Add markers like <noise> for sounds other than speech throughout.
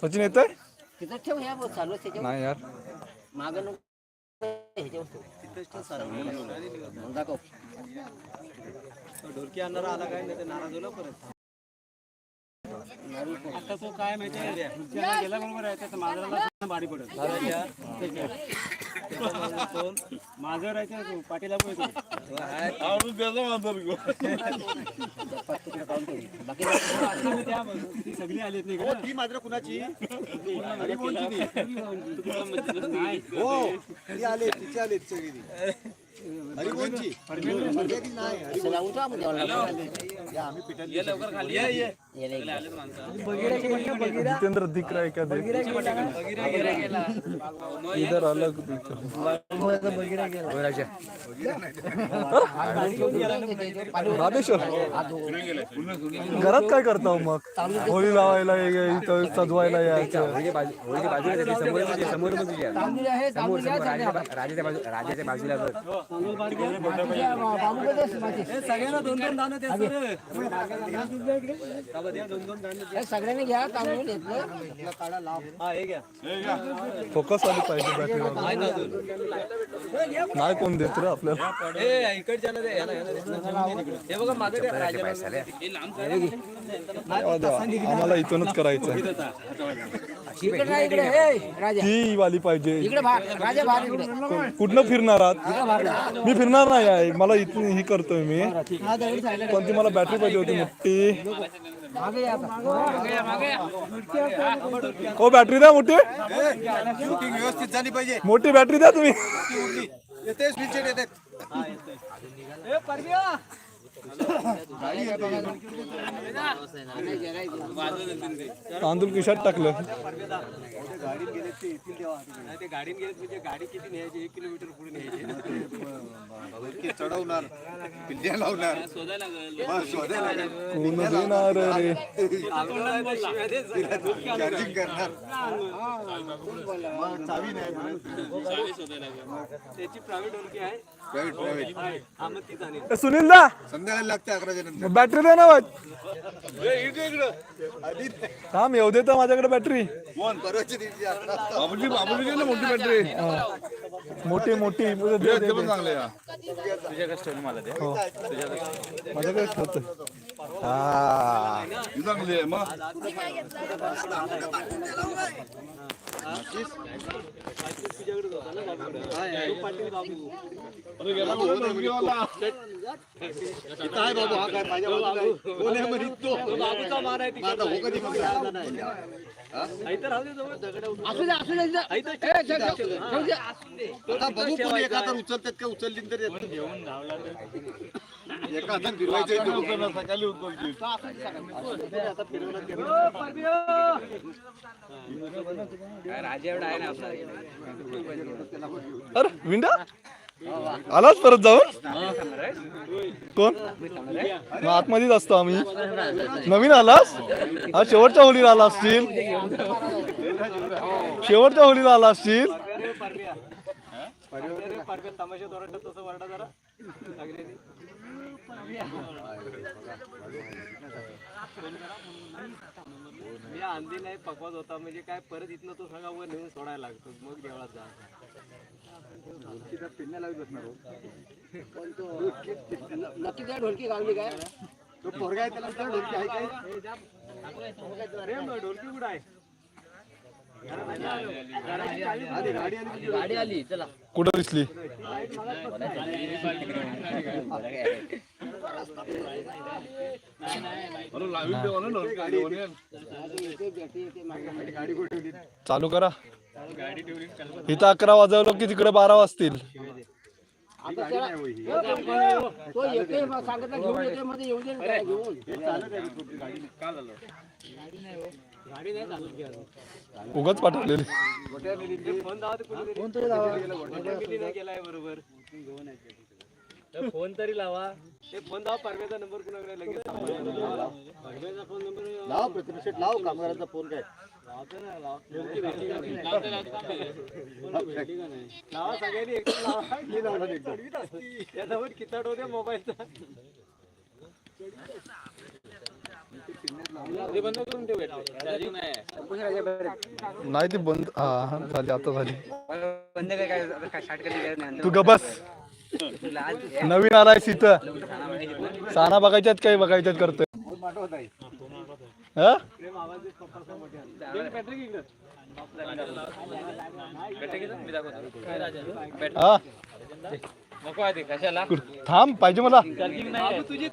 सचिन त्याच्यावर. नाही यार. ढोलकी आणणारा आला काय नाही ते नाराज होला परत. आता तो काय माहिती गेला बरोबर आहे त्याचं पडत. माझं राहायचं पाठीला बाकी सगळी आलीत नाही का ती मात्र कुणाची? हो ती आले तिचे आले सगळी हरिकोणची नाही जितेंद्र दिख रहा है क्या देख इधर अलग दिख रामेश्वर घरात काय करता हो मग होळी लावायला ये- इथं सजवायला. राजाच्या बाजू राजाच्या बाजूला. सगळ्यांना दोन दोन. हे सगळ्यांनी घ्या तांदूळ घेतलं. हा हे घ्या. फोकस आली पाहिजे बॅटरी नाही कोण देत रे आपल्याला. हे बघा माझं. आम्हाला इथूनच करायचं. इकडे नाही इकडे. हे राजा. ती वाली पाहिजे. इकडे बाहेर राजा बाहेर इकडे. कुठनं फिरणार आहात? मी फिरणार नाही आहे. मला इथून ही करतोय मी. पण ती मला बॅटरी पाहिजे होती मोठी. मागे या आता. हो बॅटरी द्या मोठी. शूटिंग व्यवस्थित झाली पाहिजे. मोठी बॅटरी द्या तुम्ही. येते तांदूळ किशात टाकलं गाडीत गेले ते येतील तेव्हा ते गाडीत गेले म्हणजे गाडी किती न्यायची एक किलोमीटर पुढे न्यायची चढवणार पिल्ल्या लावणार शोधायला लागेल. कोण देणार रे चार्जिंग करणार चावी नाही म्हणत. त्याची प्रायव्हेट ओळखी आहे प्रायव्हेट प्रायव्हेट मग सुनील दा संध्याकाळी लागते अकराच्या नंतर. बॅटरी दे ना बघ थांब येऊ दे तर माझ्याकडे बॅटरी मोठी बॅटरी मोठी मोठी. दे, दे, दे. हो. माझ्याकडे ठेवतो. काय बाबू हा काय माझ्या बाबूचा मान आहे हो कधी मग दे असू दे असू दे बघू उचलतात का उचलली तर घेऊन धावला एका हातात फिरवायचं आहे तो. सकाळी उचलतील. अरे विंडा? आलाच परत जाऊन? कोण? मग आतमध्येच असतो आम्ही. नवीन आलास? हा शेवटच्या होलीला आला असतील शेवटच्या होलीला आला असतील मी आणली नाही पकवाज होता. म्हणजे काय परत इथनं तो सगळा वर नेऊन सोडायला लागतो. मग देवळात जा. नक्की त्या ढोलकी गावली काय? तो पोरगा आहे त्याला ढोलकी आहे काय? ढोलकी कुठं आहे? गाडी आली चला कुठं दिसली? चालू करा. इथं अकरा वाजवलं की तिकडे बारा वाजतील. आता त्याला तो येतोय मग सांगितलं घेऊन येतोयमध्ये येऊन दे ना त्याला घेऊन. गाडी नाही चालत घ्या उगाच पाठवलेली. फोन दावा फोन तरी बरोबर. तर फोन तरी लावा. ते फोन दावा परव्याचा नंबर कुणाकडे लगेच परव्याचा फोन नंबर लाव शेट लाव कामगारांचा फोन काय? नाही? फोन भेटली का नाही लावा सगळ्यांनी एकदम लावा मी लावणार एकदम. चढवीत असती. त्याच्यावर किताड होते मोबाईलचा नाही ते बंद हा झाली आता झाली बंद काय तू ग बस नवीन आलाय इथं साना बघायच्यात काही बघायच्यात करतोय? थांब पाहिजे मला. <laughs> तुझी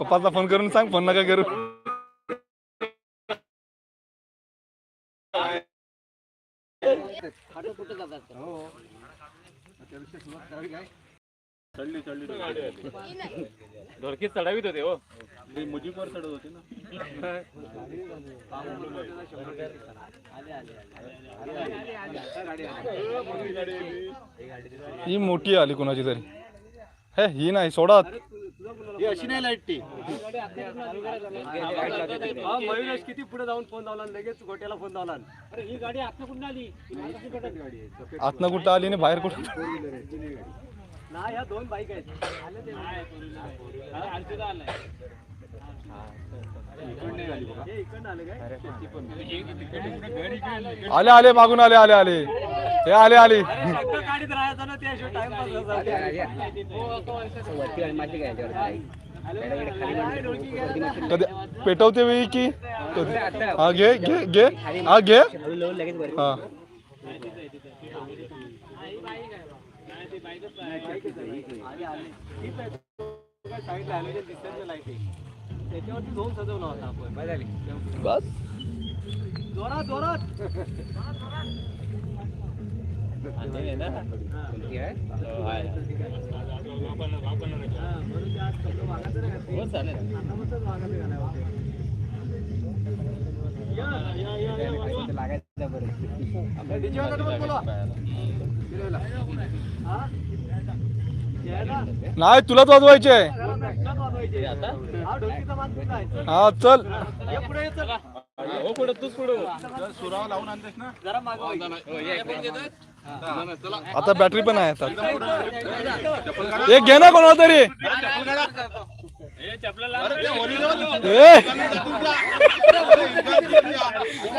पप्पाचा फोन करून सांग फोन नका करू. खाटं जातात ढोलकीत चढावीत होते हो. मुजीवर चढत होते ना. ही मोठी आली कोणाची तरी. हे ही नाही सोडा. ही अशी नाही लाइट ती. हा मयुरेश किती पुढे जाऊन फोन लावला आणि लगेच गोट्याला फोन लावला. अरे ही गाडी आता कुठून आली? आतनं कुठं आली आणि बाहेर कुठं? ना ह्या दोन बाईक आहेत. आले ते. आणखी आलाय. हे इकडनं आले काय? आले. आले मागून आले आले आले. हे आले आले. शंकर गाडीत राहायचं ना त्याशिवाय टाइमपास वरती आणि माती काय याच्यावर काय. कधी पेटवते वेळी की? कधी? हा घे घे घे. हा घे. हा साईडला हॅलोजन दिसत लाइट त्याच्यावरती झोन सजवला होता आपण बस। झाली बस जोरात जोरात कोणती बरं नाही तुलाच वाजवायचे आहे हा. हा चल हो पुढे तूच पुढे सुराव लावून आणतेस ना जरा आता बॅटरी पण आहे आता एक घे ना कोणाला तरी!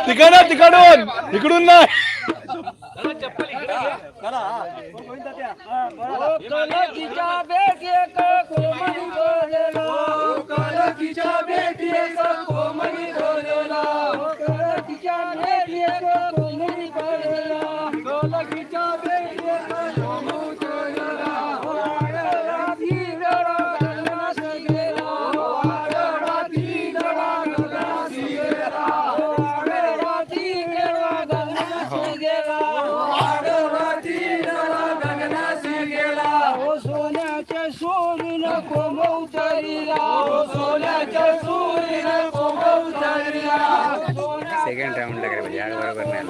तिकडं तिकडून. इकडून नाही. सोन्याच्या सोरीनं कोमवतरीला सोन्याच्या सोरीनं कोमवतरीला सेकंड राऊंडला काय पाहिजे याड बरोबर नाही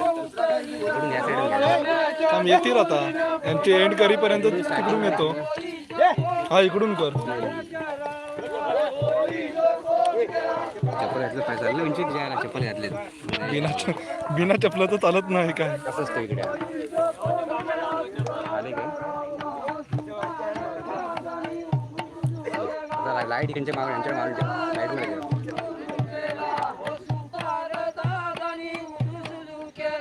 येतील आता. यांची एंड करीपर्यंत तिकडून येतो. हा इकडून कर. चप्पल घातलं पाहिजे चाललं म्हणजे जायला चप्पल घातले बिना बिना चपलाचं चालत नाही काय. कसं असतं इकडे आले काय आता लाइट इकडच्या मागून यांच्या मागून लाइटमध्ये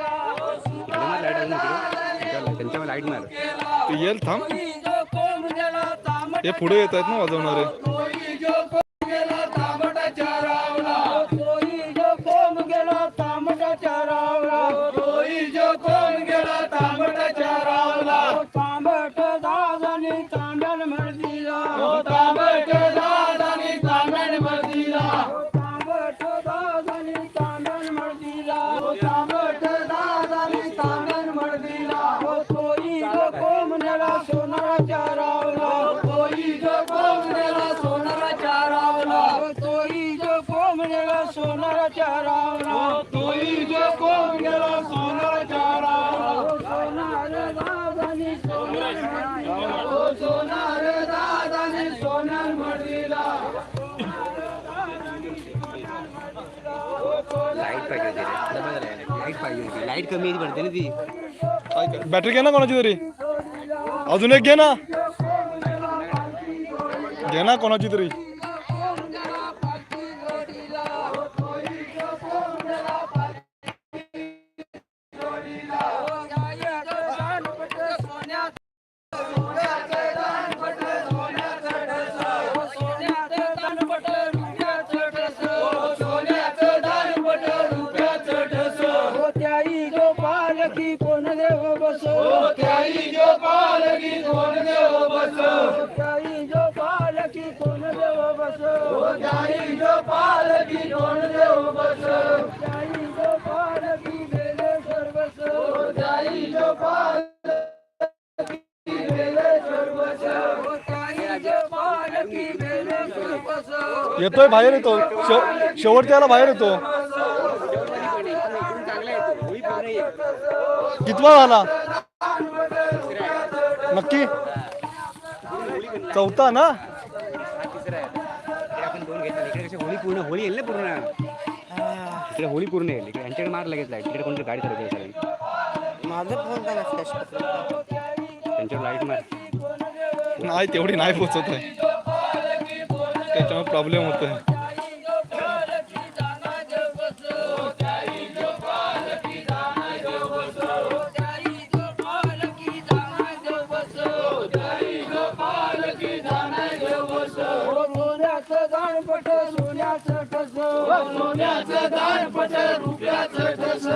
लाइट अजून इकडे त्यांच्यावर लाइट मार ते येईल थांब. हे पुढे येत आहेत ना वाजवणारे. जो जो जो सोनार दादानी सोनार सोनार दादाने सोनार मडीला लाइट पाहिजे होती रे. लाइट पाहिजे होती. लाइट कमी पडते ना ती. बॅटरी घे ना कोणाची तरी. अजून एक घे ना. घे ना कोणाची तरी. हो त्याई पालकी कोण जो येतोय बाहेर येतो. शेव- शेवटच्या बाहेर येतो. कितवा झाला? नक्की. चौथा ना? पूर्ण होळी येईल ना पूर्ण? इकडे होळी पूर्ण येईल इकडे यांच्याकडे मार लगेच लाइट तिकडे कोणती गाडी चालवते सगळी. माझं फोन का नसतं त्यांच्यावर लाइट मार. नाही तेवढी नाही पोचत आहे. त्याच्यामुळे प्रॉब्लेम होत सोन्याचं दानपट रुपयाचं ठस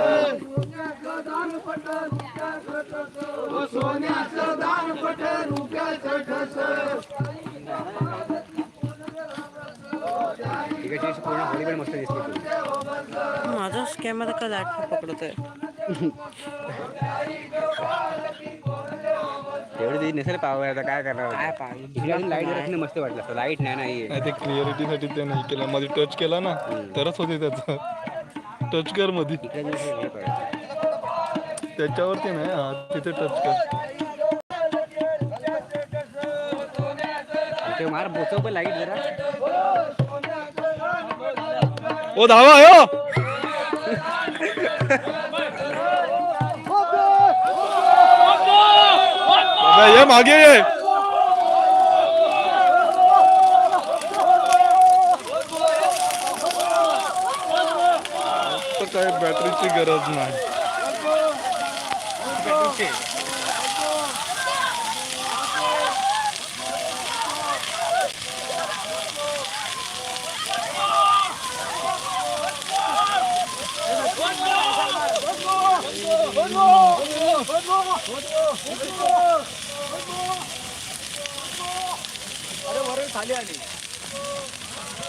सोन्याचं दानपट रुपयाचं ठस सोन्याचं रुपयाचं ठस पूर्ण मस्त कॅमेरा का लाइट पकडत आहे दिवस नसेल पाव आता काय करणार लाइट जर मस्त वाटलं असतं. लाइट नाही नाही ते क्लिअरिटीसाठी ते नाही केलं. मध्ये टच केला ना तरच होते त्याचं. टच कर मध्ये हे. त्याच्यावरती नाही हा तिथे टच कर. ते मार बोचव पण लाइट जरा. ओ धावा हो <laughs> ये मागे ये काय बॅटरीची गरज नाही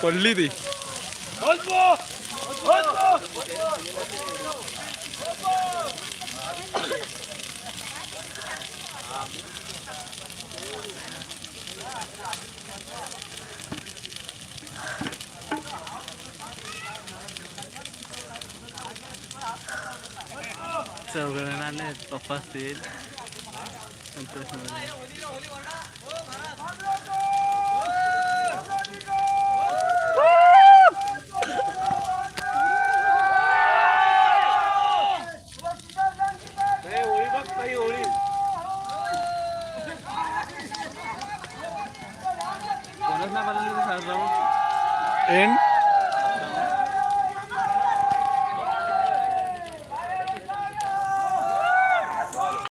पडली ती चौघडण आले पप्पा असतील संतोष